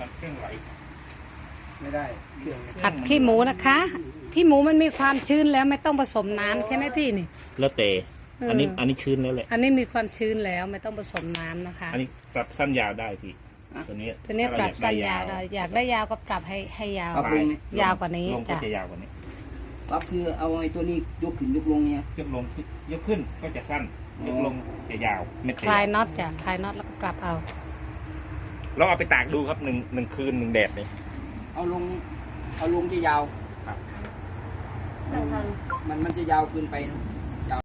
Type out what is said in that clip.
มันเครื่องไหลไม่ได้เครื่องผัดขี้หมูนะคะ ขี้หมูมันมีความชื้นแล้วไม่ต้องผสมน้ำใช่ไหมพี่นี่ แล้วแต่เอออัอันนี้อันนี้ชื้นแล้วแหละ อันนี้มีความชื้นแล้วไม่ต้องผสมน้ำนะคะ อันนี้ปรับสั้นยาวได้พี่ตัวนี้ตัวนี้ปรับถ้สั้นเยาวได้อยากได้ยาวก็ปรับให้ให้ยาว ปรับลงนี่ยาวกว่านี้ลงก็จ้ะ จะยาวกว่านี้ปรับคือเอาไอ้ตัวนี้ยกขึ้นยกลงเนี่ย ยกลงยกขึ้นก็จะสั้นอ๋อยกลงจะยาวเม็ดคจะลายยาวน็อตจ้ะคลายน็อตแล้วก็ปรับเอา เราเอาไปตากดูครับหนึ่งหนึ่งคืนหนึ่งแดดเลยเอาลง เอาลงจะยาวครับมันมันจะยาวเกินไปนะ